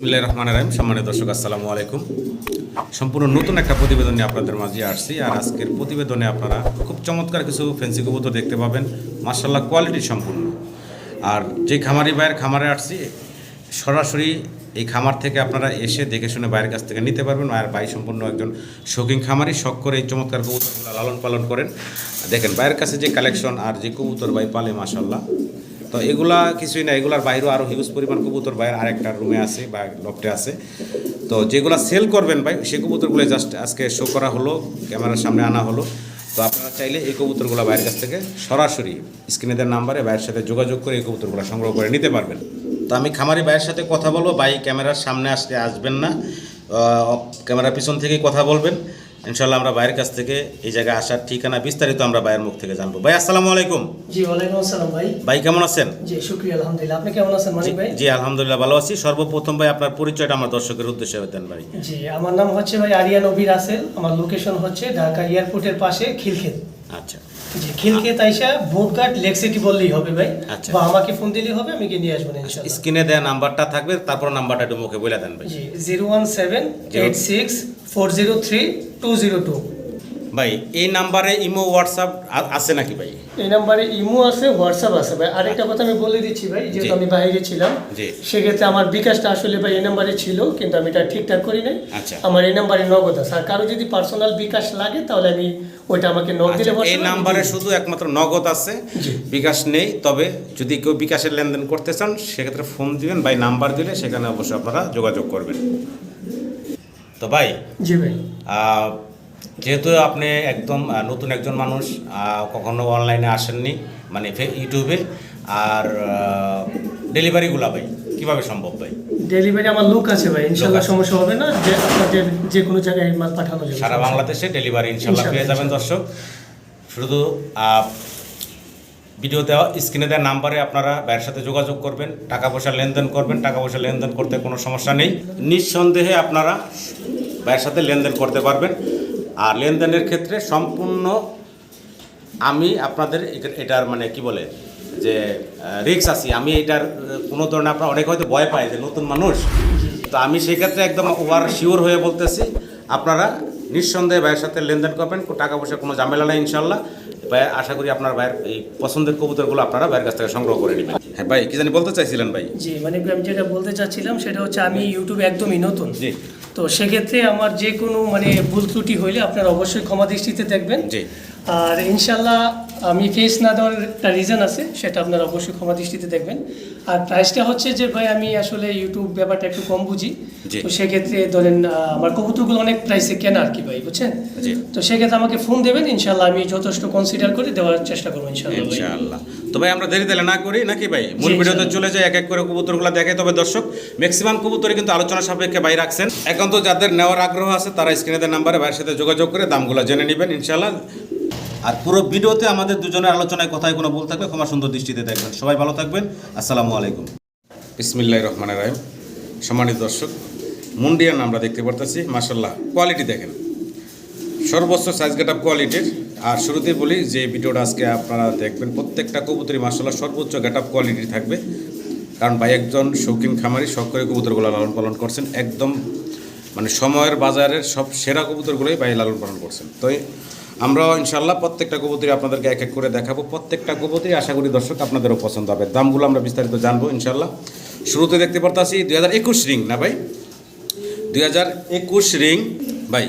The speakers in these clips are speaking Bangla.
বিসমিল্লাহির রহমানির রহিম। সম্মানিত দর্শক, আসসালামু আলাইকুম। সম্পূর্ণ নতুন একটা প্রতিবেদন নিয়ে আপনাদের মাঝে আসছি। আর আজকের প্রতিবেদনে আপনারা খুব চমৎকার কিছু ফেন্সি কবুতর দেখতে পাবেন। মার্শাল্লাহ কোয়ালিটি সম্পূর্ণ। আর যে খামারি ভাইয়ের খামারে আসছি, সরাসরি এই খামার থেকে আপনারা এসে দেখে শুনে বাইরের কাছ থেকে নিতে পারবেন। আর ভাই সম্পূর্ণ একজন শৌখিন খামারি শখ করে এই চমৎকার কবুতরগুলো লালন পালন করেন। দেখেন বাইরের কাছে যে কালেকশন আর যে কবুতর ভাই পালে মাসাল্লাহ তো এগুলা কিছুই না, এগুলার বাইরেও আরও হিউজ পরিমাণ কবুতর বাইরে আরেকটা রুমে আছে বা লফটে আছে। তো যেগুলা সেল করবেন ভাই, সেই কবুতরগুলো জাস্ট আজকে শো করা হলো, ক্যামেরার সামনে আনা হলো। তো আপনারা চাইলে এই কবুতরগুলো বাইরের কাছ থেকে সরাসরি স্ক্রিনে দেওয়ার নাম্বারে বাইরের সাথে যোগাযোগ করে এই কবুতরগুলো সংগ্রহ করে নিতে পারবেন। তো আমি খামারি ভাইয়ের সাথে কথা বলব, ভাই ক্যামেরার সামনে আসতে আসবেন না। ক্যামেরার পিছন থেকেই কথা বলবেন। ইনশাল্লাহ আমরা ভাইয়ের কাছ থেকে এই জায়গায় আসার ঠিকানা বিস্তারিত আমরা ভাইয়ের মুখ থেকে জানব। ভাই আসসালামু আলাইকুম। জি ওয়ালাইকুম আসসালাম ভাই। ভাই কেমন আছেন? জি শুক্রিয়া আলহামদুলিল্লাহ। আপনি কেমন আছেন মানিক ভাই? জি আলহামদুলিল্লাহ ভালো আছি। সর্বপ্রথম ভাই আপনার পরিচয়টা আমার দর্শকের উদ্দেশ্যে দেন ভাই। জি আমার নাম হচ্ছে ভাই আরিয়া নবী রাসেল। আমার লোকেশন হচ্ছে ঢাকা এয়ারপোর্টের পাশে খিলখিল আচ্ছা। জি খিলক্ষেত আইসা বোটঘাট লেক সিটি বললেই হবে ভাই। আচ্ছা। বা আমাকে ফোন দিলেই হবে আমি গিয়ে নিয়ে আসব ইনশাআল্লাহ। স্ক্রিনে দেয়া নাম্বারটা থাকবে তারপর নাম্বারটা একটু মুখে বলে দেন ভাই। জি zero one seven eight six four zero three two zero two ভাই এই নাম্বারে ইমো হোয়াটসঅ্যাপ আছে নাকি ভাই? এই নাম্বারে ইমো আছে হোয়াটসঅ্যাপ আছে ভাই। আরেকটা কথা আমি বলে দিচ্ছি ভাই যেহেতু আমি বাইরে ছিলাম জি। সেক্ষেত্রে আমার বিকাশটা আসলে ভাই এই নাম্বারে ছিল কিন্তু আমি এটা ঠিকঠাক করি নাই। আচ্ছা। আমার এই নাম্বারে নগদ আছে। আর কারও যদি পার্সোনাল বিকাশ লাগে তাহলে আমি ওইটা আমাকে নক দিলে আচ্ছা, এই নাম্বারে শুধু একমাত্র নগদ আছে। বিকাশ নেই। তবে যদি কেউ বিকাশের লেনদেন করতে চান সেক্ষেত্রে ফোন দিবেন ভাই নাম্বার দিলে সেখানে অবশ্যই আপনারা যোগাযোগ করবেন। তো ভাই জি ভাই। যেহেতু আপনি একদম নতুন একজন মানুষ কখনো অনলাইনে আসেননি মানে ইউটিউবে আর ডেলিভারিগুলো ভাই কীভাবে সম্ভব ভাই? ডেলিভারি আমার লোক আছে ভাই ইনশাল্লাহ সমস্যা হবে না যে আপনাদের যে কোনো জায়গায় মাল পাঠানো যাবে। সারা বাংলাদেশে ডেলিভারি ইনশাল্লাহ পেয়ে যাবেন দর্শক। শুধু ভিডিও দেওয়া স্ক্রিনে দেওয়া নাম্বারে আপনারা ভাইয়ের সাথে যোগাযোগ করবেন টাকা পয়সা লেনদেন করবেন টাকা পয়সা লেনদেন করতে কোনো সমস্যা নেই। নিঃসন্দেহে আপনারা ভাইয়ের সাথে লেনদেন করতে পারবেন। আর লেনদেনের ক্ষেত্রে সম্পূর্ণ আমি আপনাদের এটার মানে কি বলে যে রিক্স আছি। আমি এটার কোনো ধরনের আপনার অনেক হয়তো ভয় পায় যে নতুন মানুষ। তো আমি সেই ক্ষেত্রে একদম ওভার শিওর হয়ে বলতেছি আপনারা নিঃসন্দেহে ভাইয়ের সাথে লেনদেন করবেন টাকা পয়সা কোনো ঝামেলা নেই ইনশাল্লাহ ভাই আশা করি আপনার ভাইয়ের এই পছন্দের কবুতরগুলো আপনারা ভাইয়ের কাছ থেকে সংগ্রহ করে নেবেন। হ্যাঁ ভাই কি জানি বলতে চাইছিলেন ভাই? জি মানে আমি যেটা বলতে চাচ্ছিলাম সেটা হচ্ছে আমি ইউটিউবে একদমই নতুন। জি। তো সেক্ষেত্রে আমার যে কোনো মানে ভুল ত্রুটি হইলে আপনারা অবশ্যই ক্ষমা দৃষ্টিতে দেখবেন। আর ইনশাল্লাহ আমি ফেস না দেওয়ার একটা রিজন আছে সেটা আপনারা অবশ্যই ক্ষমা দৃষ্টিতে দেখবেন। আর প্রাইসটা হচ্ছে যে ভাই আমি আসলে ইউটিউব ব্যাপারটা একটু কম বুঝি। তো সেক্ষেত্রে ধরেন আমার কবুতরগুলো অনেক প্রাইসে কেনা আর কি ভাই বুঝছেন? তো সেক্ষেত্রে আমাকে ফোন দেবেন ইনশাল্লাহ আমি যথেষ্ট কনসিডার করে দেওয়ার চেষ্টা করব ইনশাল্লাহ তো ভাই আমরা দেরি দিলে না করি নাকি ভাই? মূল ভিডিওতে চলে যাই এক এক করে কবুতরগুলো দেখে তবে দর্শক ম্যাক্সিমাম কবুতরই কিন্তু আলোচনা সাপেক্ষে ভাই রাখছেন। এখন তো যাদের নেওয়ার আগ্রহ আছে তারা স্ক্রিনে নাম্বারে ভাইয়ের সাথে যোগাযোগ করে দামগুলো জেনে নেবেন ইনশাআল্লাহ। আর পুরো ভিডিওতে আমাদের দুজনের আলোচনায় কথায় কোনো ভুল থাকবে ক্ষমা সুন্দর দৃষ্টিতে দেখবেন। সবাই ভালো থাকবেন। আসসালামু আলাইকুম। বিসমিল্লাহ রহমানের রাহিম। সম্মানিত দর্শক, মুন্ডিয়ান আমরা দেখতে পারতেছি। মাসাল্লাহ কোয়ালিটি দেখেন। সর্বোচ্চ সাইজ গেট আপ কোয়ালিটির আর শুরুতেই বলি যে ভিডিওটা আজকে আপনারা দেখবেন, প্রত্যেকটা কবুতরি মাসাল্লাহ সর্বোচ্চ গেট আপ কোয়ালিটি থাকবে। কারণ ভাই একজন শৌখিন খামারি, শখ করে কবুতরগুলো লালন পালন করছেন। একদম মানে সময়ের বাজারের সব সেরা কবুতরগুলোই ভাই লালন পালন করছেন। তো আমরাও ইনশাল্লাহ প্রত্যেকটা কবুতরি আপনাদেরকে এক এক করে দেখাবো। প্রত্যেকটা কবুতরি আশা করি দর্শক আপনাদেরও পছন্দ হবে। দামগুলো আমরা বিস্তারিত জানব ইনশাল্লাহ শুরুতে দেখতে পারতাছি দুই হাজার একুশ রিং না ভাই? দুই হাজার একুশ রিং ভাই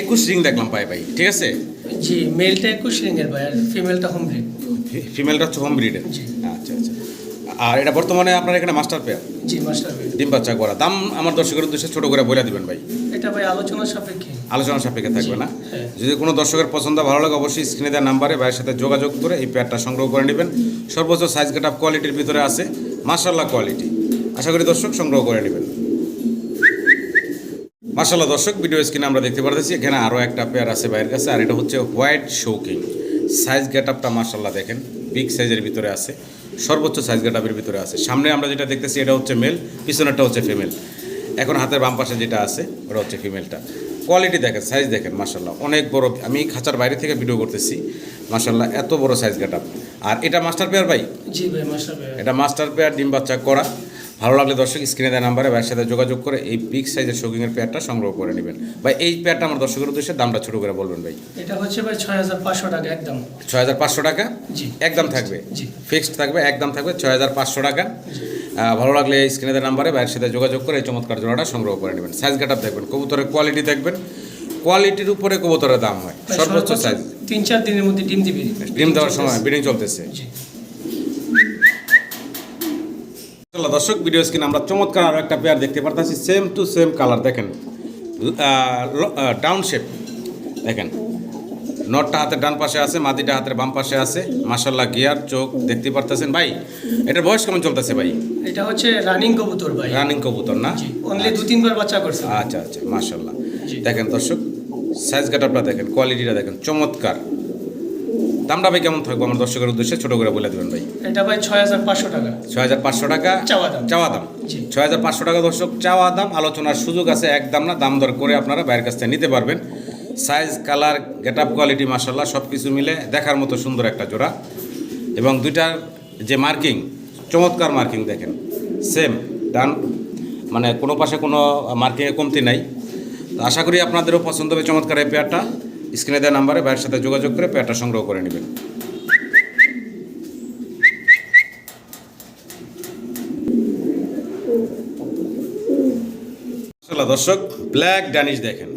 একুশ রিং দেখলাম পাই ভাই ঠিক আছে? জি মেলটা একুশ রিংয়ের ভাই আর ফিমেলটা হোম ব্রিড ফিমেলটা হচ্ছে হোম ব্রিডের আচ্ছা আচ্ছা। আর এটা বর্তমানে আপনার এখানে মাস্টার পেয়ার জি মাস্টার ব্রিড ডিম বাচ্চা করা। দাম আমার দর্শকের উদ্দেশ্যে ছোট করে বলে দিবেন ভাই। এটা ভাই আলোচনা সাপেক্ষে। আলোচনা সাপেক্ষে থাকবে না। হ্যাঁ। যদি কোনো দর্শকের পছন্দ ভালো লাগে অবশ্যই স্ক্রিনে দেওয়া নাম্বারে ভাইয়ের সাথে যোগাযোগ করে এই পেয়ারটা সংগ্রহ করে নেবেন। সর্বোচ্চ সাইজ গেট আপ কোয়ালিটির ভিতরে আছে। মার্শাল্লাহ কোয়ালিটি আশা করি দর্শক সংগ্রহ করে নেবেন। মার্শাল্লাহ দর্শক ভিডিও স্ক্রিনে আমরা দেখতে পারতেছি। এখানে আরও একটা পেয়ার আছে ভাইয়ের কাছে আর এটা হচ্ছে হোয়াইট শৌকিং সাইজ গেট আপটা মার্শাল্লাহ দেখেন। বিগ সাইজের ভিতরে আছে। সর্বোচ্চ সাইজ গেট আপের ভিতরে আছে। সামনে আমরা যেটা দেখতেছি এটা হচ্ছে মেল পিছনেরটা হচ্ছে ফিমেল এখন হাতের বাম পাশে যেটা আছে ওটা হচ্ছে ফিমেলটা কোয়ালিটি দেখেন সাইজ দেখেন মাসাল্লাহ অনেক বড় আমি খাঁচার বাইরে থেকে ভিডিও করতেছি মাসাল্লাহ এত বড় সাইজ গেট আর এটা মাস্টার পেয়ার ভাই? জি ভাই মাস্টার ভাই এটা মাস্টার পেয়ার ডিম বাচ্চা করা। ভালো লাগলে দর্শক স্ক্রিনে দেওয়া নাম্বারে ভাইয়ের সাথে যোগাযোগ করে এই বিগ সাইজের শৌকিংয়ের পেয়ারটা সংগ্রহ করে নেবেন। ভাই এই পেয়ারটা আমার দর্শকের উদ্দেশ্যে দামটা ছোটো করে বলবেন ভাই। এটা হচ্ছে ভাই ছয় হাজার পাঁচশো টাকা একদম। ছয় হাজার পাঁচশো টাকা? জি। একদম থাকবে? জি। ফিক্সড থাকবে? একদম থাকবে? ছয় হাজার পাঁচশো টাকা? ভালো লাগলে স্ক্রিনে দেওয়া নাম্বারে ভাইয়ের সাথে যোগাযোগ করে এই চমৎকার জোড়াটা সংগ্রহ করে নেবেন। সাইজ কাটার দেখবেন কবুতরের কোয়ালিটি দেখবেন। কোয়ালিটির উপরে কবুতরের দাম হয় সর্বোচ্চ সাইজ তিন চার দিনের মধ্যে ডিম দিবি ডিম দেওয়ার সময় বিডিং চলতেছে জি চলো দর্শক ভিডিও স্ক্রিন আমরা চমৎকার আরও একটা পেয়ার দেখতে পারতেছি সেম টু সেম কালার দেখেন। ডাউন শেপ দেখেন। নটটা হাতের ডান পাশে আছে মাদিটা হাতের বাম পাশে আছে। মাসাল্লাহ গিয়ার চোখ দেখতে পারতেছেন। ভাই এটার বয়স কেমন চলতেছে ভাই? এটা হচ্ছে রানিং কবুতর ভাই। রানিং কবুতর না? অনলি দু তিনবার বাচ্চা করছে। আচ্ছা আচ্ছা মাসাল্লাহ। দেখেন দর্শক সাইজ কাটারটা দেখেন কোয়ালিটিটা দেখেন চমৎকার। দামটা ভাই কেমন থাকব আমার দর্শকের উদ্দেশ্যে? ছোট করে বলে দেবেন ভাই। এটা ভাই ছয় হাজার পাঁচশো টাকা। ছয় হাজার পাঁচশো টাকা? চাওয়া দাম। চাওয়া দাম। ছয় হাজার পাঁচশো টাকা দর্শক চাওয়া দাম আলোচনার সুযোগ আছে এক দাম না দাম দর করে আপনারা বাইরের কাছ থেকে নিতে পারবেন। Size colour get up quality মাসাল্লাহ সব কিছু মিলে দেখার মতো সুন্দর একটা জোড়া। এবং দুইটার যে মার্কিং চমৎকার মার্কিং দেখেন সেম ডান মানে কোনো পাশে কোনো মার্কিংয়ে কমতি নাই। তো আশা করি আপনাদেরও পছন্দ হবে চমৎকার এই পেয়ারটা স্ক্রিনে দেওয়া নাম্বারে বাইরের সাথে যোগাযোগ করে পেয়ারটা সংগ্রহ করে নেবেন। দর্শক, ব্ল্যাক ড্যানিশ দেখেন।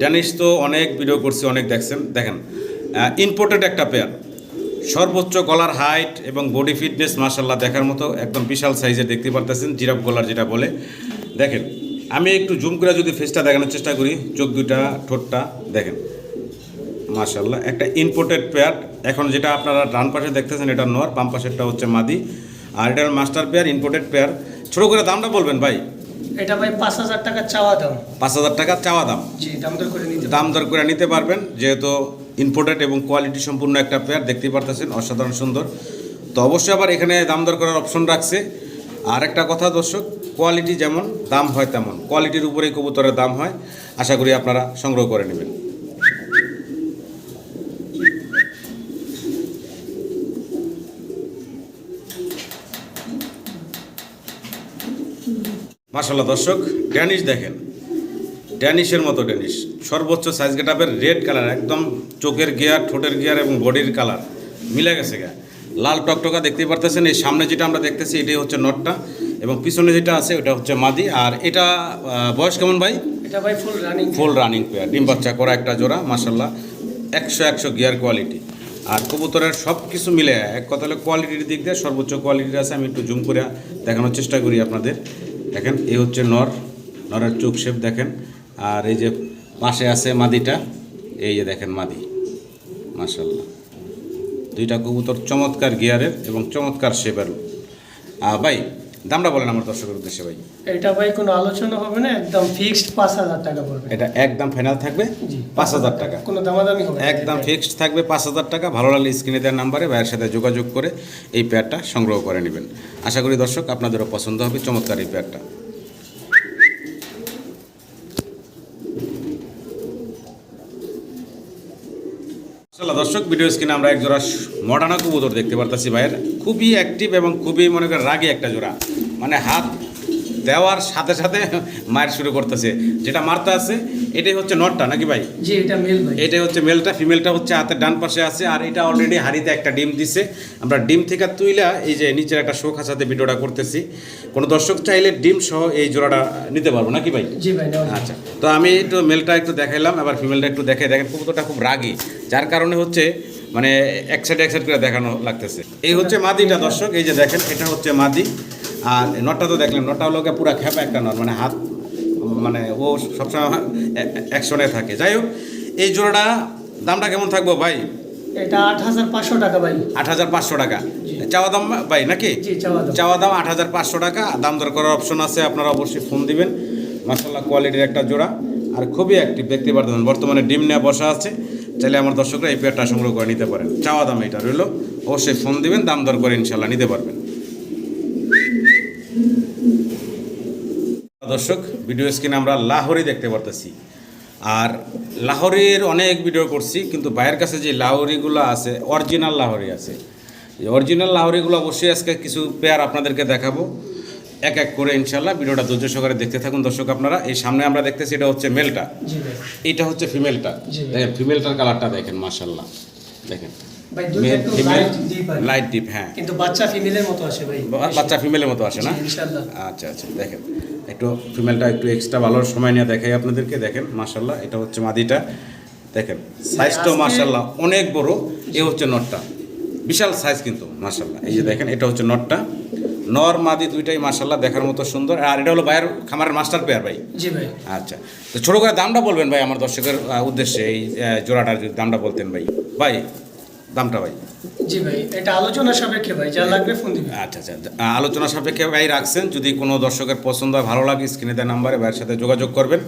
ড্যানিশ তো অনেক ভিডিও করছি, অনেক দেখছেন। দেখেন ইম্পোর্টেড একটা পেয়ার। সর্বোচ্চ গলার হাইট এবং বডি ফিটনেস মাসাল্লাহ দেখার মতো একদম বিশাল সাইজের দেখতে পারতেছেন, জিরাফ গলার যেটা বলে। দেখেন, আমি একটু জুম করে যদি ফেসটা দেখানোর চেষ্টা করি, চোখ দুইটা, ঠোঁটটা, দেখেন। মাশাল্লাহ একটা ইম্পোর্টেড পেয়ার এখন যেটা আপনারা ডান পাশে দেখতেছেন এটা নর বাম পাশেরটা হচ্ছে মাদি। আর এটা মাস্টার পেয়ার ইম্পোর্টেড পেয়ার ছোটো করে দামটা বলবেন ভাই? এটা ভাই পাঁচ হাজার টাকা চাওয়া দাম। পাঁচ হাজার টাকা চাওয়া দাম। জি দাম দর করে নিতে দাম দর করে নিতে পারবেন যেহেতু ইম্পোর্টেড এবং কোয়ালিটি সম্পূর্ণ একটা পেয়ার দেখতেই পারতেছেন অসাধারণ সুন্দর। তো অবশ্যই আবার এখানে দাম দর করার অপশন রাখছে। আর একটা কথা দর্শক কোয়ালিটি যেমন দাম হয় তেমন। কোয়ালিটির উপরেই কবুতরের দাম হয়। আশা করি আপনারা সংগ্রহ করে নেবেন। মাসাল্লাহ দর্শক ড্যানিশ দেখেন। ড্যানিশের মতো ড্যানিশ। সর্বোচ্চ সাইজ গেটাপের রেড কালার একদম চোখের গিয়ার ঠোঁটের গিয়ার এবং বডির কালার মিলে গেছে গা। লাল টকটকা দেখতেই পারতেছেন এই সামনে যেটা আমরা দেখতেছি এটাই হচ্ছে নটটা এবং পিছনে যেটা আছে ওটা হচ্ছে মাদি। আর এটা বয়স কেমন ভাই? এটা ভাই full running full running pair ডিম বাচ্চা করা একটা জোড়া মাসাল্লাহ একশো একশো গিয়ার কোয়ালিটি আর কবুতরের সব কিছু মিলে এক কথা হলো কোয়ালিটির দিক দিয়ে সর্বোচ্চ কোয়ালিটির আছে আমি একটু জুম করে দেখানোর চেষ্টা করি আপনাদের। দেখেন এই হচ্ছে নর, নরের চোখ শেপ দেখেন, আর এই যে পাশে আছে মাদিটা, এই যে দেখেন মাদি মাসাল্লাহ দুইটা কবুতর চমৎকার গিয়ারের এবং চমৎকার শেপের ভাই দামটা বলেন আমার দর্শকের উদ্দেশ্যে ভাই। এটা ভাই কোনো আলোচনা হবে না একদম ফিক্সড পাঁচ হাজার টাকা পড়বে। এটা একদম ফাইনাল থাকবে? পাঁচ হাজার টাকা। কোনো দামাদামি হবে একদম ফিক্সড থাকবে পাঁচ হাজার টাকা। ভালো লাগলে স্ক্রিনে দেওয়ার নাম্বারে ভাইয়ের সাথে যোগাযোগ করে এই পেয়ারটা সংগ্রহ করে নেবেন। আশা করি দর্শক আপনাদেরও পছন্দ হবে। চমৎকার এই পেয়ারটা আসলে দর্শক, ভিডিও স্ক্রিনে আমরা এক জোড়া মডার্ন কবুতর দেখতে পারতেছি ভাইয়ের। খুবই অ্যাক্টিভ এবং খুবই, মনে করেন, রাগে একটা জোড়া। মানে হাত দেওয়ার সাথে সাথে মায়ের শুরু করতেছে। যেটা মারতে আছে এটাই হচ্ছে নটটা নাকি ভাই? জি এটা মেল ভাই। এটাই হচ্ছে মেলটা ফিমেলটা হচ্ছে হাতের ডান পাশে আছে আর এটা অলরেডি হাড়িতে একটা ডিম দিছে। আমরা ডিম থেকে তুইলা এই যে নিচের একটা শোক হাসাতে ভিডিওটা করতেছি। কোনো দর্শক চাইলে ডিম সহ এই জোড়াটা নিতে পারব নাকি ভাই? জি ভাই আচ্ছা তো আমি একটু মেলটা একটু দেখাইলাম আবার ফিমেলটা একটু দেখে দেখেন কবুতরটা খুব রাগী যার কারণে হচ্ছে মানে এক সাইড এক সাইড করে দেখানো লাগতেছে। এই হচ্ছে মাদিটা দর্শক এই যে দেখেন এটা হচ্ছে মাদি। আর নটটা তো দেখলেন নটটা হলো পুরো খেপা একটা নট মানে হাত মানে ও সবসময় অ্যাকশনে থাকে। যাই হোক এই জোড়াটা দামটা কেমন থাকব ভাই? এটা আট হাজার পাঁচশো টাকা ভাই। আট হাজার পাঁচশো টাকা। চাওয়া দাম ভাই নাকি? চাওয়া দাম। আট হাজার পাঁচশো টাকা। দাম দর করার অপশন আছে আপনারা অবশ্যই ফোন দিবেন। মাসাল্লাহ কোয়ালিটির একটা জোড়া। আর খুবই অ্যাক্টিভ দেখতে পারতেন বর্তমানে ডিম নিয়ে বসা আছে। চাইলে আমার দর্শকরা এই পেয়ারটা সংগ্রহ করে নিতে পারেন। চাওয়া দাম এটা রইল। অবশ্যই ফোন দিবেন দাম দর করে ইনশাল্লাহ নিতে পারবেন দর্শক ভিডিও স্ক্রিনে আমরা লাহোরি দেখতে পারতেছি। আর লাহোরির অনেক ভিডিও করছি কিন্তু বাইরের কাছে যে লাহোরিগুলো আছে অরিজিনাল লাহোরি আছে। এই অরিজিনাল লাহোরিগুলো অবশ্যই আজকে কিছু পেয়ার আপনাদেরকে দেখাবো। এক এক করে ইনশাল্লাহ ভিডিওটা ধৈর্য সহকারে দেখতে থাকুন দর্শক আপনারা। এই সামনে আমরা দেখতেছি এটা হচ্ছে মেলটা এটা হচ্ছে ফিমেলটা দেখেন ফিমেলটার কালারটা দেখেন মাশাল্লাহ দেখেন। লাইট ডিপ আর লাইট ডিপ হ্যাঁ। কিন্তু বাচ্চা ফিমেলের মতো আসে ভাই বাচ্চা ফিমেলের মতো আসে না? আচ্ছা আচ্ছা দেখেন। একটু ফিমেলটা একটু এক্সট্রা ভালো সময় নিয়ে দেখাই আপনাদেরকে। দেখেন মাশাল্লাহ এটা হচ্ছে মাদিটা। দেখেন সাইজটাও মাশাল্লাহ অনেক বড় এ হচ্ছে নটটা। বিশাল সাইজ কিন্তু মাশাল্লাহ এই যে দেখেন এটা হচ্ছে নটটা। নর মাদি দুইটাই মাশাল্লাহ দেখার মতো সুন্দর। আর এটা হলো ভাইয়ের খামারের মাস্টার পেয়ার ভাই। জি ভাই। আচ্ছা তো ছোটো করে দামটা বলবেন ভাই আমার দর্শকের উদ্দেশ্যে এই জোড়াটার যদি দামটা বলতেন ভাই। ভাই দামটা ভাই। জি ভাই এটা আলোচনা সাপেক্ষে ভাই যা লাগবে ফোন দিবেন। আচ্ছা আচ্ছা আলোচনা সাপেক্ষে ভাই রাখছেন যদি কোনো দর্শকের পছন্দ হয় ভালো লাগে স্ক্রিনে দেওয়া নাম্বারে ভাইয়ের সাথে যোগাযোগ করবেন।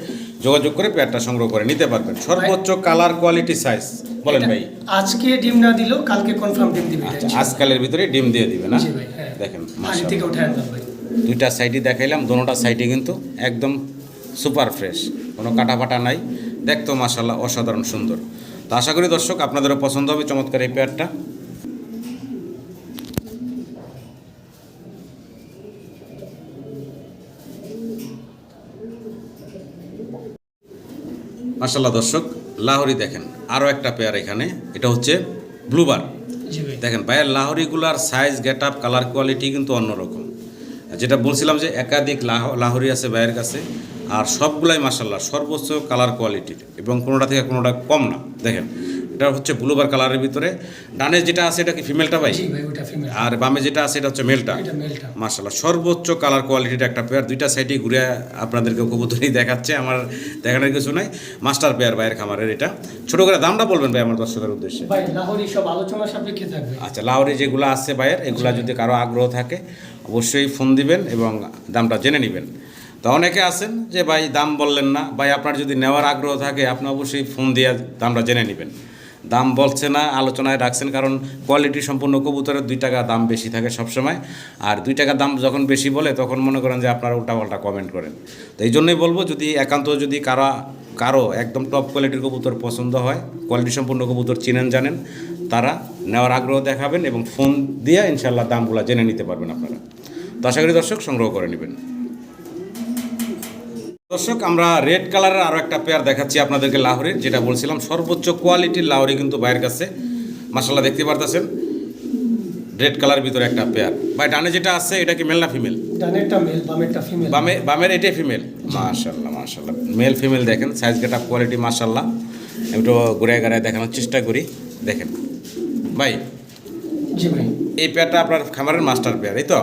যোগাযোগ করে পেয়ারটা সংগ্রহ করে নিতে পারবেন। সর্বোচ্চ কালার কোয়ালিটি সাইজ বলেন ভাই। আজকে ডিম না দিলেও কালকে কনফার্ম ডিম দিবে আচ্ছা আজকালের ভিতরে ডিম দিয়ে দিবে না ভাই হ্যাঁ। দেখেন পানি মাশাআল্লাহ। থেকে উঠে ভাই। দুইটা সাইডই দেখাইলাম দোনোটা সাইডে কিন্তু একদম সুপার ফ্রেশ কোনো কাটা ফাটা নাই। দেখতো মাসাল্লাহ অসাধারণ সুন্দর। তো আশা করি দর্শক আপনাদেরও পছন্দ হবে চমৎকার এই পেয়ারটা মাসাল্লাহ দর্শক লাহরি দেখেন আরও একটা পেয়ার এখানে এটা হচ্ছে ব্লুবার দেখেন ভাইয়ের লাহরিগুলার size get up colour quality কিন্তু অন্যরকম। যেটা বলছিলাম যে একাধিক লাহ- লাহোরি আছে ভাইয়ের কাছে আর সবগুলাই মাসাল্লাহ সর্বোচ্চ কালার কোয়ালিটির এবং কোনোটা থেকে কোনোটা কম না। দেখেন এটা হচ্ছে ব্লুবার কালারের ভিতরে। ডানে যেটা আছে এটা কি ফিমেলটা ভাই? আর বামে যেটা আছে এটা হচ্ছে মেলটা মার্শাল্লাহ সর্বোচ্চ কালার কোয়ালিটির একটা পেয়ার দুইটা সাইডে ঘুরে আপনাদেরকে কবুতরই দেখাচ্ছে আমার দেখানোর কিছু নাই। মাস্টার পেয়ার ভাইয়ের খামারের এটা। ছোটো করে দামটা বলবেন ভাই আমার দর্শকের উদ্দেশ্যে। আচ্ছা লাহোরে যেগুলো আছে ভাইয়ের এগুলা যদি কারও আগ্রহ থাকে অবশ্যই ফোন দিবেন এবং দামটা জেনে নেবেন। তো অনেকে আছেন যে ভাই দাম বললেন না। ভাই আপনার যদি নেওয়ার আগ্রহ থাকে আপনি অবশ্যই ফোন দিয়ে দামটা জেনে নেবেন। দাম বলছে না, আলোচনায় রাখছেন কারণ কোয়ালিটি সম্পূর্ণ কবুতরের দুই টাকা দাম বেশি থাকে সবসময়। আর দুই টাকা দাম যখন বেশি বলে, তখন মনে করেন যে আপনারা উল্টাপাল্টা কমেন্ট করেন। তো এই জন্যই বলব, যদি একান্ত যদি কারও কারও একদম টপ কোয়ালিটির কবুতর পছন্দ হয় কোয়ালিটি সম্পূর্ণ কবুতর চিনেন, জানেন, তারা নেওয়ার আগ্রহ দেখাবেন এবং ফোন দিয়ে ইনশাল্লাহ দামগুলো জেনে নিতে পারবেন আপনারা। তো আশা করি দর্শক, সংগ্রহ করে নেবেন। দর্শক আমরা রেড কালারের আরও একটা পেয়ার দেখাচ্ছি আপনাদেরকে লাহোরের যেটা বলছিলাম সর্বোচ্চ কোয়ালিটির লাহোরি কিন্তু বাইরের কাছে। মাসাল্লাহ দেখতে পারতেছেন? রেড কালার ভিতরে একটা পেয়ার ভাই ডানে যেটা আছে এটা কি মেল না ফিমেল ডানেরটা মেল বামেরটা ফিমেল বামে বামের এটাই ফিমেল মাশাল্লাহ মাশাল্লাহ মেল ফিমেল দেখেন সাইজ গেটা কোয়ালিটি মাশাল্লাহ একটু ঘুরে ঘুরে দেখানোর চেষ্টা করি। দেখেন। ভাই জি ভাই। এই পেয়ারটা আপনার খামারের মাস্টার পেয়ার এই তো?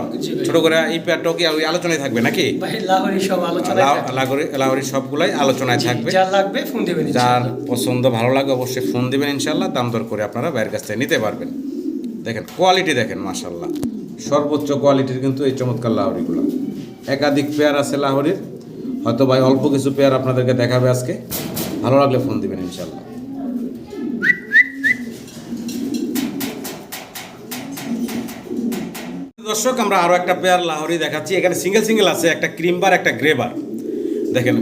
ছোট করে এই পেয়ারটাও কি ওই আলোচনায় থাকবে নাকি? লাহোরি সব আলোচনা লাহোরি লাহোরি সবগুলাই আলোচনায় থাকবে। যা লাগবে ফোন দেবেন যার পছন্দ ভালো লাগে অবশ্যই ফোন দিবেন ইনশাল্লাহ দাম দর করে আপনারা বাইরের কাছ থেকে নিতে পারবেন। দেখেন কোয়ালিটি দেখেন মাশাল্লাহ সর্বোচ্চ কোয়ালিটির কিন্তু এই চমৎকার লাহরিগুলো। একাধিক পেয়ার আছে লাহরির। হয়তো ভাই অল্প কিছু পেয়ার আপনাদেরকে দেখাবে আজকে। ভালো লাগলে ফোন দিবেন ইনশাল্লাহ দর্শক আমরা আরও একটা পেয়ার লাহরি দেখাচ্ছি। এখানে সিঙ্গেল সিঙ্গেল আছে একটা ক্রিমবার একটা গ্রেবার দেখেন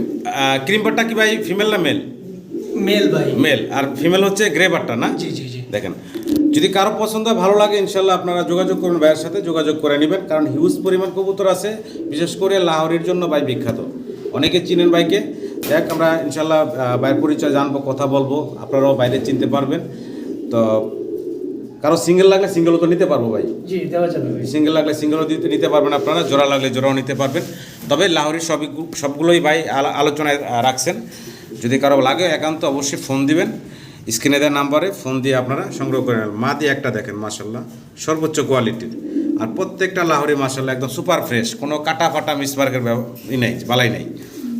ক্রিমবারটা কি ভাই ফিমেল না মেল মেল ভাই। মেল আর ফিমেল হচ্ছে গ্রেবারটা না? জি জি জি। দেখেন যদি কারও পছন্দ হয় ভালো লাগে ইনশাল্লাহ আপনারা যোগাযোগ করুন ভাইয়ের সাথে যোগাযোগ করে নেবেন কারণ হিউজ পরিমাণ কবুতর আছে বিশেষ করে লাহোরের জন্য ভাই বিখ্যাত। অনেকে চিনেন ভাইকে। দেখ আমরা ইনশাল্লাহ ভাইয়ের পরিচয় জানব কথা বলব আপনারাও বাইরে চিনতে পারবেন। তো কারও সিঙ্গেল লাগলে সিঙ্গেলও তো নিতে পারব ভাই। জি দেওয়া যাবে সিঙ্গেল লাগলে সিঙ্গেলও দিতে নিতে পারবেন আপনারা জোড়া লাগলে জোড়াও নিতে পারবেন। তবে লাহোরের সবই সবগুলোই ভাই আলোচনায় রাখছেন। যদি কারও লাগে একান্ত অবশ্যই ফোন দিবেন। স্ক্রিনে দেওয়া নাম্বারে ফোন দিয়ে আপনারা সংগ্রহ করে নেবেন। মা দিয়ে একটা দেখেন মাসাল্লাহ সর্বোচ্চ কোয়ালিটির। আর প্রত্যেকটা লাহোরি মাসাল্লাহ একদম সুপার ফ্রেশ। কোনো কাটা ফাটা মিসমার্কের ই নেই বালাই নেই।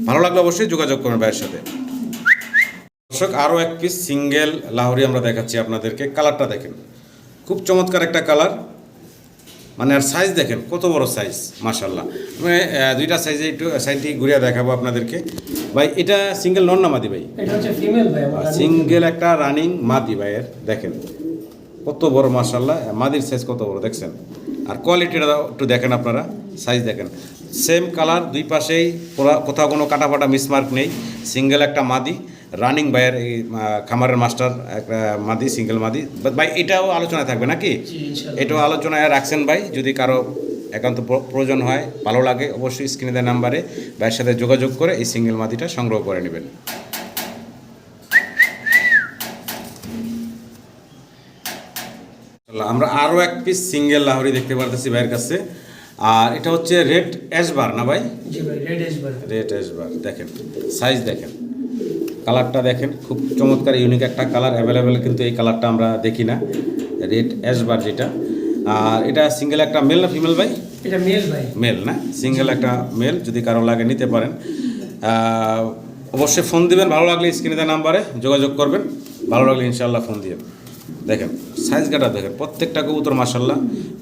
ভালো লাগলে অবশ্যই যোগাযোগ করবেন ভাইয়ের সাথে। দর্শক আরও এক পিস সিঙ্গেল লাহোরি আমরা দেখাচ্ছি আপনাদেরকে। কালারটা দেখেন। খুব চমৎকার একটা কালার। মানে আর সাইজ দেখেন কত বড় সাইজ মাশাল্লাহ আমি দুইটা সাইজে একটু সাইডটি ঘুরিয়ে দেখাবো আপনাদেরকে। ভাই এটা সিঙ্গেল নন না মাদি ভাই সিঙ্গেল একটা রানিং মাদি ভাইয়ের দেখেন। কত বড় মাশাল্লাহ মাদির সাইজ কত বড় দেখছেন? আর কোয়ালিটিটা একটু দেখেন আপনারা সাইজ দেখেন। সেম কালার দুই পাশেই কোথাও কোনো কাটাফাটা মিসমার্ক নেই। সিঙ্গেল একটা মাদি। রানিং ভাইয়ের এই খামারের মাস্টার একটা মাদি সিঙ্গেল মাদি বাট ভাই এটাও আলোচনায় থাকবে নাকি? এটাও আলোচনায় রাখছেন ভাই যদি কারও একান্ত প্র- প্রয়োজন হয় ভালো লাগে অবশ্যই স্ক্রিনে দেওয়া নাম্বারে ভাইয়ের সাথে যোগাযোগ করে এই সিঙ্গেল মাদিটা সংগ্রহ করে নেবেন। আমরা আরও এক পিস সিঙ্গেল লাহরি দেখতে পারতেছি ভাইয়ের কাছে। আর এটা হচ্ছে রেড অ্যাশবার না ভাই? রেড এসবার রেড অ্যাশবার দেখেন সাইজ দেখেন। কালারটা দেখেন খুব চমৎকার ইউনিক একটা কালার অ্যাভেলেবেল কিন্তু এই কালারটা আমরা দেখি না। রেড অ্যাশবার যেটা। আর এটা সিঙ্গেল একটা মেল না ফিমেল ভাই? এটা মেল ভাই। মেল না? সিঙ্গেল একটা মেল যদি কারও লাগে নিতে পারেন। অবশ্যই ফোন দিবেন ভালো লাগলে স্ক্রিনে দেওয়া নাম্বারে যোগাযোগ করবেন। ভালো লাগলে ইনশাল্লাহ ফোন দিবেন দেখেন সাইজ কাটা দেখেন প্রত্যেকটা কবুতর মাসাল্লাহ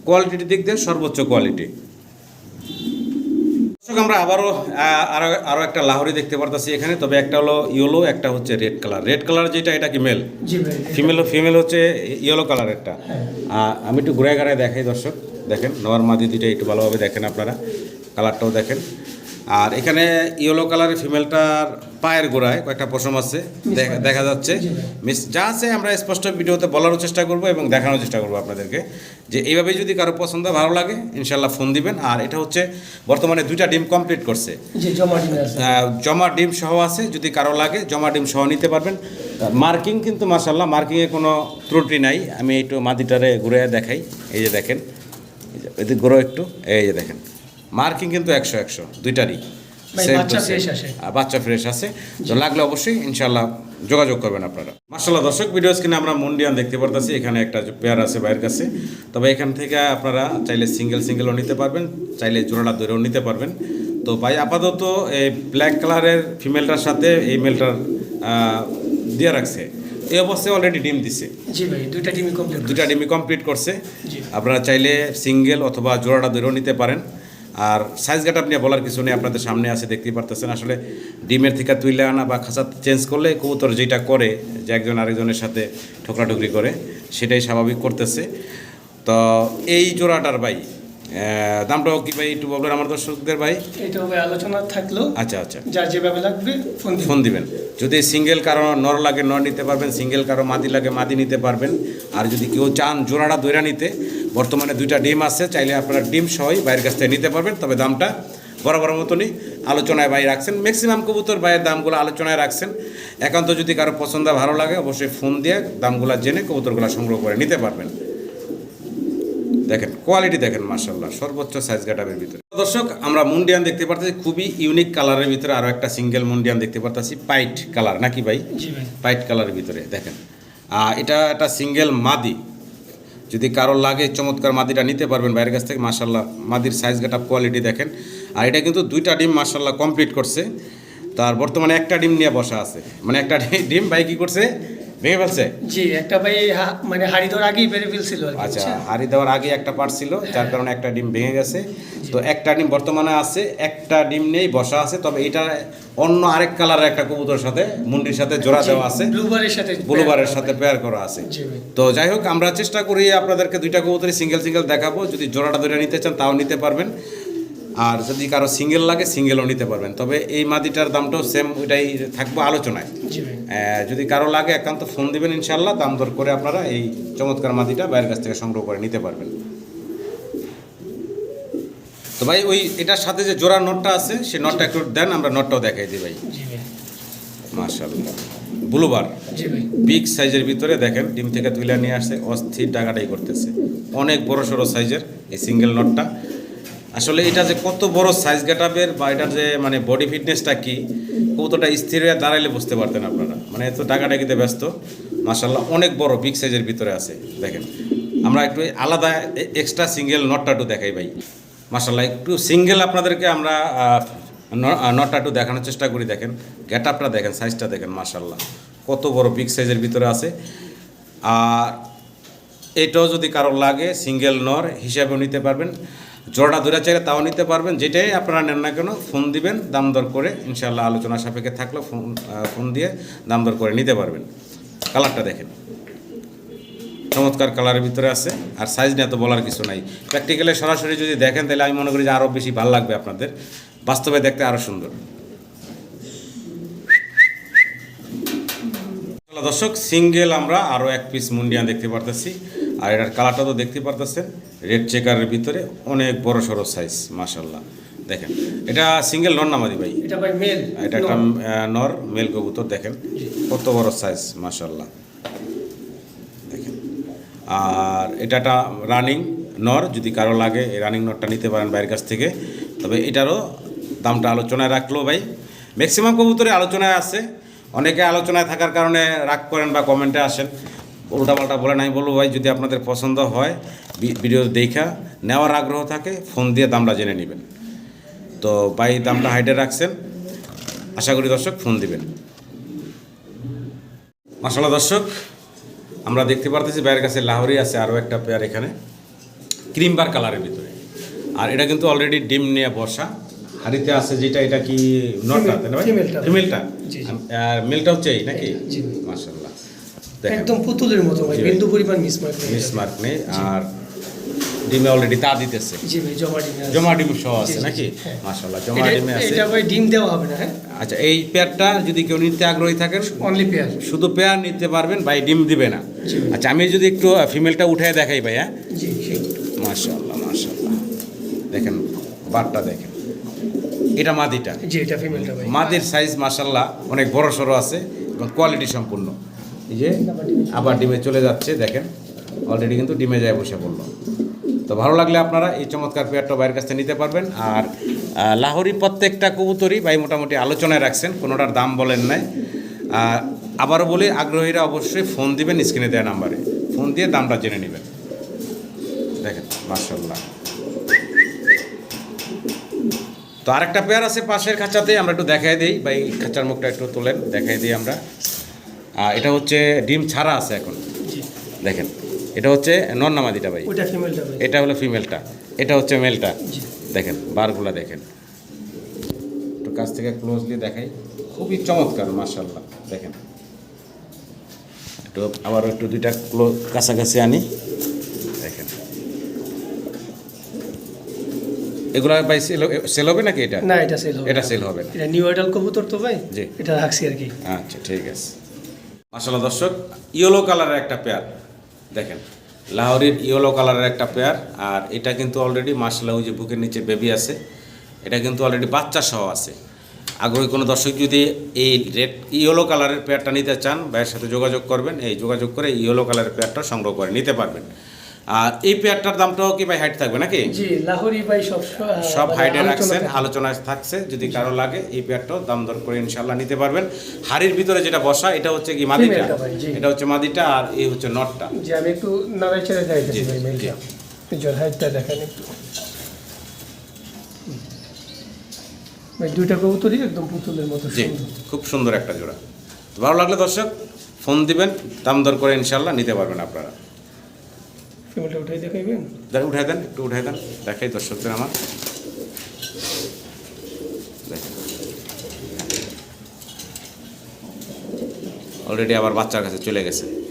কোয়ালিটির দিক দিয়ে সর্বোচ্চ কোয়ালিটি আমরা আবারও আরও আরও আরও একটা লাহরি দেখতে পারতাছি এখানে। তবে একটা হলো ইয়েলো একটা হচ্ছে রেড কালার। রেড কালার যেটা এটা কি মেল? ফিমেল ফিমেল হচ্ছে ইয়েলো কালার একটা। আমি একটু ঘুরে ঘুরে দেখাই দর্শক। দেখেন নর মাদি দুইটা একটু ভালোভাবে দেখেন আপনারা। কালারটাও দেখেন। আর এখানে ইয়েলো কালারের ফিমেলটার পায়ের গোড়ায় কয়েকটা পশম আছে দেখা- দেখা যাচ্ছে। মিস যা আছে আমরা স্পষ্ট ভিডিওতে বলারও চেষ্টা করব এবং দেখানোর চেষ্টা করব আপনাদেরকে। যে এইভাবে যদি কারও পছন্দ ভালো লাগে ইনশাল্লাহ ফোন দিবেন। আর এটা হচ্ছে বর্তমানে দুইটা ডিম কমপ্লিট করছে। জমা ডিমে সহ আছে যদি কারও লাগে জমা ডিম সহ নিতে পারবেন। মার্কিং কিন্তু মাসাল্লাহ মার্কিংয়ে কোনো ত্রুটি নাই। আমি একটু মাদিটারে ঘুরে দেখাই। এই যে দেখেন এই যে এদিকে ঘুরো একটু। এই যে দেখেন মার্কিং কিন্তু একশো একশো দুইটারই বাচ্চা ফ্রেশ আছে তো লাগলে অবশ্যই ইনশাল্লাহ যোগাযোগ করবেন আপনারা। মার্শাল্লাহ দর্শক ভিডিও স্ক্রিনে আমরা মুন্ডিয়ান দেখতে পারতেছি। এখানে একটা পেয়ার আছে ভাইয়ের কাছে। তবে এখান থেকে আপনারা চাইলে সিঙ্গেল সিঙ্গেলও নিতে পারবেন। চাইলে জোড়াটা ধরেও নিতে পারবেন। তো ভাই আপাতত এই ব্ল্যাক কালারের ফিমেলটার সাথে এই মেলটার দিয়ে রাখছে। এই অবস্থায় অলরেডি ডিম দিছে। জি ভাই দুইটা ডিমই কমপ্লিট দুটা ডিমি কমপ্লিট করছে। আপনারা চাইলে সিঙ্গেল অথবা জোড়াটা ধরেও নিতে পারেন। আর সাইজ গাটা আপনি বলার কিছু নেই আপনাদের সামনে আছে দেখতেই পারতেছেন। আসলে ডিমের থেকে তুইলে আনা বা খাঁচা চেঞ্জ করলে কবুতর যেটা করে যে একজন আরেকজনের সাথে ঠোকরাঠুকরি করে সেটাই স্বাভাবিক করতেছে। তো এই জোড়াটার আহ, দামটাও কি ভাই একটু বলবেন আমার দর্শকদের ভাই? এটা ভাই আলোচনা থাকল। আচ্ছা আচ্ছা। যার যেভাবে লাগবে ফোন ফোন দিবেন। যদি সিঙ্গেল কারও নর লাগে নর নিতে পারবেন সিঙ্গেল কারও মাদি লাগে মাদি নিতে পারবেন। আর যদি কেউ চান জোড়াটা দৈরা নিতে বর্তমানে দুইটা ডিম আছে চাইলে আপনারা ডিম সহই বাইরের কাছ থেকে নিতে পারবেন তবে দামটা বরাবর মতনই আলোচনায় ভাই রাখছেন। ম্যাক্সিমাম কবুতর ভাইয়ের দামগুলো আলোচনায় রাখছেন। একান্ত যদি কারও পছন্দ ভালো লাগে অবশ্যই ফোন দিয়ে দামগুলো জেনে কবুতরগুলো সংগ্রহ করে নিতে পারবেন। দেখেন কোয়ালিটি দেখেন মার্শাল্লাহ সর্বোচ্চ সাইজ গাটাবের ভিতরে। দর্শক আমরা মুন্ডিয়ান দেখতে পারতেছি খুবই ইউনিক কালারের ভিতরে আরও একটা সিঙ্গেল মুন্ডিয়ান দেখতে পারতেছি পাইট কালার নাকি ভাই? পাইট কালারের ভিতরে দেখেন। এটা একটা সিঙ্গেল মাদি। যদি কারোর লাগে চমৎকার মাদিটা নিতে পারবেন বাইরের কাছ থেকে মার্শাল্লাহ মাদির সাইজ গাটা কোয়ালিটি দেখেন। আর এটা কিন্তু দুইটা ডিম মার্শাল্লাহ কমপ্লিট করছে। তার বর্তমানে একটা ডিম নিয়ে বসা আছে। মানে একটা ডিম ভাই কি করছে? ভেঙে ফেলছে? জি একটা ভাই মানে হাড়ি ধর আগেই বেড়ে ফেলছিল আচ্ছা? হাড়ি দেওয়ার আগে একটা পার্ট ছিল যার কারণে একটা ডিম ভেঙে গেছে। তো একটা ডিম বর্তমানে আছে একটা ডিম নেই বসা আছে তবে এটা অন্য আরেক কালারের একটা কবুতর সাথে মুন্ডির সাথে জোড়া দেওয়া আছে। ব্লুবারের সাথে ব্লুবারের সাথে পেয়ার করা আছে। তো যাই হোক আমরা চেষ্টা করি আপনাদেরকে দুইটা কবুতরই সিঙ্গেল সিঙ্গেল দেখাবো। যদি জোড়াটা দুইটা নিতে চান তাও নিতে পারবেন। আর যদি কারও সিঙ্গেল লাগে সিঙ্গেলও নিতে পারবেন। তবে এই মাদিটার দামটাও সেম ওইটাই থাকব আলোচনায়। যদি কারও লাগে একান্ত ফোন দিবেন ইনশাল্লাহ দাম দর করে আপনারা এই চমৎকার মাদিটা বাইরের কাছ থেকে সংগ্রহ করে নিতে পারবেন। তো ভাই ওই এটার সাথে যে জোড়া নটটা আছে সেই নটটা একটু দেন আমরা নটটাও দেখাই দিই ভাই। মার্শাল্লাহ ব্লুবার। বিগ সাইজের ভিতরে দেখেন ডিম থেকে তুলে নিয়ে আসছে অস্থির টাকাটাই করতেছে। অনেক বড় সড়ো সাইজের এই সিঙ্গেল নটটা। আসলে এটা যে কত বড় সাইজ গেটাবের বা এটার যে মানে বডি ফিটনেসটা কি, কতটা স্থির হয়ে দাঁড়াইলে বুঝতে পারতেন আপনারা? মানে এত টাকাটাকিতে ব্যস্ত? মাসাল্লাহ অনেক বড় বিগ সাইজের ভিতরে আছে, দেখেন। আমরা একটু আলাদা এক্সট্রা সিঙ্গেল নটটা একটু দেখাই ভাই। মাসাল্লাহ একটু সিঙ্গেল আপনাদেরকে আমরা নটটা একটু দেখানোর চেষ্টা করি, দেখেন। গেট আপটা দেখেন সাইজটা দেখেন মাসাল্লাহ কত বড় বিগ সাইজের ভিতরে আছে। আর এটাও যদি কারোর লাগে সিঙ্গেল নর হিসাবেও নিতে পারবেন। জোড়া ধরে চাইলে তাও নিতে পারবেন, যেটাই আপনারা নেন না কেন ফোন দিবেন, দাম দর করে ইনশাল্লাহ আলোচনা সাপেক্ষে থাকলেও ফোন ফোন দিয়ে দাম দর করে নিতে পারবেন। কালারটা দেখেন। চমৎকার কালারের ভিতরে আছে, আর সাইজ নিয়ে তো বলার কিছু নাই। প্র্যাকটিক্যালি সরাসরি যদি দেখেন, তাহলে আমি মনে করি যে আরও বেশি ভালো লাগবে আপনাদের। বাস্তবে দেখতে আরও সুন্দর। দর্শক সিঙ্গেল আমরা আরও এক পিস মুন্ডিয়ান দেখতে পারতেছি, আর এটার কালারটা তো দেখতে পারতেছেন। রেড চেকারের ভিতরে অনেক বড় সড়ো সাইজ মাশাল্লাহ দেখেন এটা সিঙ্গেল নন নামাদি ভাই? এটা ভাই মেল এটা একটা নর। মেল কবুতর দেখেন। কত বড় সাইজ মাশাল্লাহ দেখেন আর এটা একটা রানিং নর যদি কারও লাগে এই রানিং নরটা নিতে পারেন বাইরের কাছ থেকে। তবে এটারও দামটা আলোচনায় রাখল ভাই। ম্যাক্সিমাম কবুতরে আলোচনায় আছে। অনেকে আলোচনায় থাকার কারণে রাগ করেন বা কমেন্টে আসেন। উল্টাপাল্টা বলেন আমি বলব ভাই যদি আপনাদের পছন্দ হয় ভিডিও দেখা নেওয়ার আগ্রহ থাকে ফোন দিয়ে দামটা জেনে নেবেন। তো ভাই দামটা হাইটে রাখছেন। আশা করি দর্শক ফোন দিবেন। মাসাল্লাহ দর্শক আমরা দেখতে পারতেছি বাইরের কাছে লাহোরি আছে আরও একটা পেয়ার এখানে ক্রিম বার কালারের ভিতরে। আর এটা কিন্তু অলরেডি ডিম নিয়ে বসা। হাড়িতে আছে যেটা এটা কি নটটা। ফিমেলটা। আর মেলটা হচ্ছে এই নাকি। মাসাল্লাহ একদম পুতুলের মতো ভাই। বিন্দু পরিমাণ মিসমার্ক নেই মিস মার্ক নেই আর ডিমে অলরেডি তা দিতেছে। জি ভাই জমা ডিমে জমা ডিম সহ আছে নাকি? হ্যাঁ। মাসাল্লাহ জমা ডিমে আছে। এটা ভাই ডিম দেওয়া হবে না হ্যাঁ? আচ্ছা এই পেয়ারটা যদি কেউ নিতে আগ্রহী থাকেন অনলি পেয়ার শুধু পেয়ার নিতে পারবেন ভাই ডিম দিবে না। আচ্ছা আমি যদি একটু ফিমেলটা উঠে দেখাই ভাই হ্যাঁ? জি সেই। মাশাল্লাহ মাশাল্লাহ দেখেন বারটা দেখেন। এটা মাদিটা। জি এটা ফিমেলটা ভাই। মাদির সাইজ মাশাল্লাহ অনেক বড় সড়ো আছে এবং কোয়ালিটি সম্পূর্ণ। এই যে আবার ডিমে চলে যাচ্ছে, দেখেন। অলরেডি কিন্তু ডিমে যায় বসে পড়ল। তো ভালো লাগলে আপনারা এই চমৎকার পেয়ারটা বাইরের কাছ থেকে নিতে পারবেন। আর লাহোরি প্রত্যেকটা কবুতরই ভাই মোটামুটি আলোচনায় রাখছেন, কোনোটার দাম বলেন নাই। আবারও বলি, আগ্রহীরা অবশ্যই ফোন দিবেন স্ক্রিনে দেওয়া নাম্বারে। ফোন দিয়ে দামটা জেনে নেবেন। দেখেন মার্শাল্লাহ তো আরেকটা পেয়ার আছে পাশের খাঁচাতে আমরা একটু দেখাই দিই। বা এই খাঁচার মুখটা একটু তোলেন, দেখাই দিই আমরা। এটা হচ্ছে ডিম ছাড়া আছে এখন। দেখেন এটা হচ্ছে নন নামাদিটা ভাই। ফিমেলটা এটা হলো ফিমেলটা এটা হচ্ছে মেলটা দেখেন বারগুলা দেখেন। একটু কাছ থেকে ক্লোজলি দেখাই। খুবই চমৎকার মার্শাল্লাহ দেখেন। একটু আবার একটু দুইটা ক্লো কাছাকাছি আনি। দেখেন। এগুলা ভাই সেল সেল হবে নাকি এটা? না এটা সেল হবে এটা সেল হবে না। এটা নিউ আইডাল কবুতর তো ভাই। জি। এটা রাখছি আর কি। আচ্ছা ঠিক আছে। মাসাল্লাহ দর্শক ইয়েলো কালারের একটা পেয়ার দেখেন, লাহরির ইয়েলো কালারের একটা পেয়ার আর এটা কিন্তু অলরেডি মাসাল্লাহ যে বুকের নিচে বেবি আছে, এটা কিন্তু অলরেডি বাচ্চা সহ আছে। আগ্রহী কোনো দর্শক যদি এই রেড ইয়েলো কালারের পেয়ারটা নিতে চান, ভাইয়ের সাথে যোগাযোগ করবেন, এই যোগাযোগ করে ইয়েলো কালারের পেয়ারটা সংগ্রহ করে নিতে পারবেন। আর এই পেয়ারটার দামটাও কি ভাই হাইট থাকবে নাকি? জি লাহোরি ভাই সব সব আলোচনা রাখছেন আলোচনায় থাকছে যদি কারও লাগে এই পেয়ারটাও দাম দর করে ইনশাল্লাহ নিতে পারবেন। হাড়ির ভিতরে যেটা বসা এটা হচ্ছে কি মাদিটা? জি। এটা হচ্ছে মাদিটা আর এই হচ্ছে নটটা। যে আমি একটু নাড়াই ছেড়ে দেখাইতেছি জি, জি। জল হাইটটা দেখেন একটু। ভাই দুইটা কবুতরই একদম পুতুলের মতো সুন্দর। খুব সুন্দর একটা জোড়া। ভালো লাগলে দর্শক ফোন দিবেন দাম দর করে ইনশাল্লাহ নিতে পারবেন আপনারা। উঠাই উঠাই দেন, একটু উঠাই দেন। দেখাই দর্শকদের আমার। অলরেডি আবার বাচ্চার কাছে চলে গেছে।